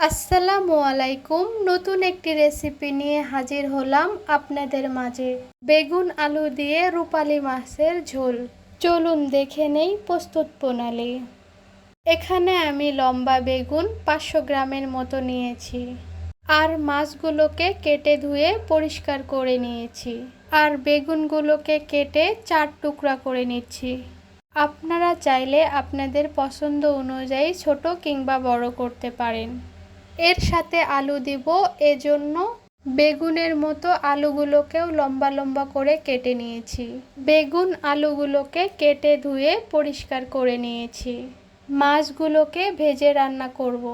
আসসালামু আলাইকুম। নতুন একটি রেসিপি নিয়ে হাজির হলাম আপনাদের মাঝে। বেগুন আলু দিয়ে রূপালি মাছের ঝোল। চলুন দেখে নেই প্রস্তুত প্রণালী। এখানে আমি লম্বা বেগুন পাঁচশো গ্রামের মতো নিয়েছি। আর মাছগুলোকে কেটে ধুয়ে পরিষ্কার করে নিয়েছি। আর বেগুনগুলোকে কেটে চার টুকরা করে নিচ্ছি। আপনারা চাইলে আপনাদের পছন্দ অনুযায়ী ছোট কিংবা বড় করতে পারেন। এর সাথে আলু দিব, এজন্য বেগুনের মতো আলুগুলোকেও লম্বা লম্বা করে কেটে নিয়েছি। বেগুন আলুগুলোকে কেটে ধুয়ে পরিষ্কার করে নিয়েছি। মাছগুলোকে ভেজে রান্না করব।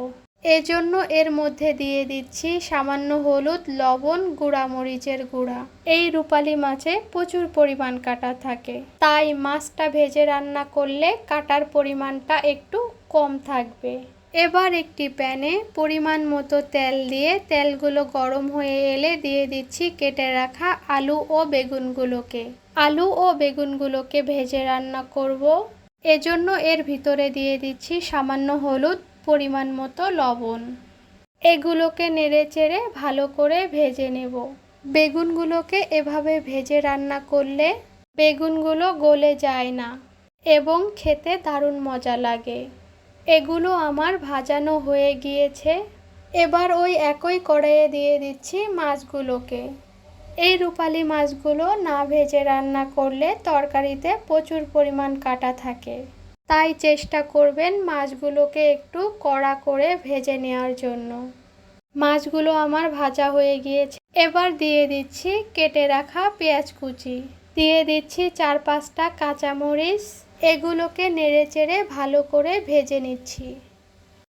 এজন্য এর মধ্যে দিয়ে দিচ্ছি সামান্য হলুদ, লবণ গুঁড়া মরিচের গুঁড়া। এই রূপালি মাছে প্রচুর পরিমাণ কাটা থাকে। তাই মাছটা ভেজে রান্না করলে কাটার পরিমাণটা একটু কম থাকবে। এবার একটি প্যানে পরিমাণ মতো তেল দিয়ে তেলগুলো গরম হয়ে এলে দিয়ে দিচ্ছি কেটে রাখা আলু ও বেগুনগুলোকে। আলু ও বেগুনগুলোকে ভেজে রান্না করব। এজন্য এর ভিতরে দিয়ে দিচ্ছি সামান্য হলুদ, পরিমাণ মতো লবণ। এগুলোকে নেড়ে চেড়ে ভালো করে ভেজে নেব। বেগুনগুলোকে এভাবে ভেজে রান্না করলে বেগুনগুলো গলে যায় না এবং খেতে দারুণ মজা লাগে। এগুলো আমার ভাজানো হয়ে গিয়েছে। এবার ওই একই কড়াইয়ে দিয়ে দিচ্ছি মাছগুলোকে। এই রূপালি মাছগুলো না ভেজে রান্না করলে তরকারিতে প্রচুর পরিমাণ কাটা থাকে। তাই চেষ্টা করবেন মাছগুলোকে একটু কড়া করে ভেজে নেওয়ার জন্য। মাছগুলো আমার ভাজা হয়ে গিয়েছে। এবার দিয়ে দিচ্ছি কেটে রাখা পেঁয়াজ কুচি। দিয়ে দিচ্ছি চার পাঁচটা কাঁচামরিচ। এগুলোকে নেড়ে চেড়ে ভালো করে ভেজে নিচ্ছি।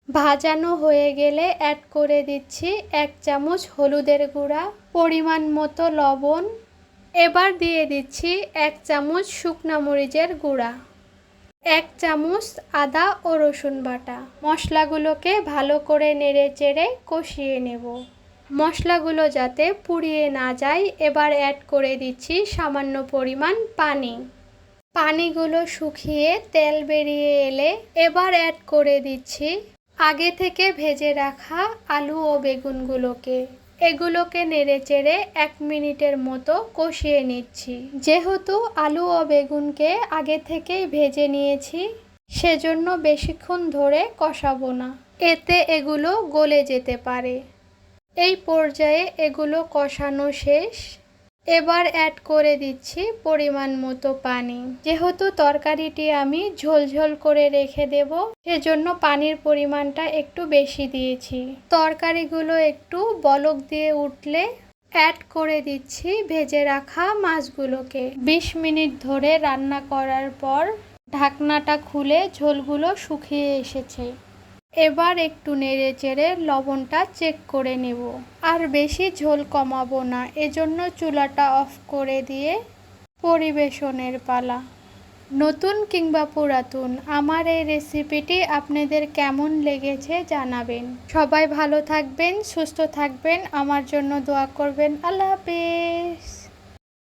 ভাজানো হয়ে গেলে অ্যাড করে দিচ্ছি এক চামচ হলুদের গুঁড়া, পরিমাণ মতো লবণ। এবার দিয়ে দিচ্ছি এক চামচ শুকনা মরিচের গুঁড়া, এক চামচ আদা ও রসুন বাটা। মশলাগুলোকে ভালো করে নেড়ে চেড়ে কষিয়ে নেব। মশলাগুলো যাতে পুড়িয়ে না যায়, এবার অ্যাড করে দিচ্ছি সামান্য পরিমাণ পানি। পানিগুলো শুকিয়ে তেল বেরিয়ে এলে এবার অ্যাড করে দিচ্ছি। আগে থেকে ভেজে রাখা আলু ও বেগুনগুলোকে। এগুলোকে নেড়ে চেড়ে এক মিনিটের মতো কষিয়ে নিচ্ছি। যেহেতু আলু ও বেগুনকে আগে থেকেই ভেজে নিয়েছি, সেজন্য বেশিক্ষণ ধরে কষাবো না। এতে এগুলো গলে যেতে পারে। এই পর্যায়ে এগুলো কষানো শেষ। এবার অ্যাড করে দিচ্ছি পরিমাণ মতো পানি। যেহেতু তরকারিটি আমি ঝোলঝোল করে রেখে দেব, সেজন্য পানির পরিমাণটা একটু বেশি দিয়েছি। তরকারিগুলো একটু বলক দিয়ে উঠলে অ্যাড করে দিচ্ছি ভেজে রাখা মাছগুলোকে। ২০ মিনিট ধরে রান্না করার পর ঢাকনাটা খুলে ঝোলগুলো শুকিয়ে এসেছে। এবার একটু নেড়ে চেড়ে লবণটা চেক করে নেব। আর বেশি ঝোল কমাবো না, এজন্য চুলাটা অফ করে দিয়ে পরিবেশনের পালা। নতুন কিংবা পুরাতন, আমার এই রেসিপিটি আপনাদের কেমন লেগেছে জানাবেন। সবাই ভালো থাকবেন, সুস্থ থাকবেন, আমার জন্য দোয়া করবেন। আল্লাহ হাফেজ।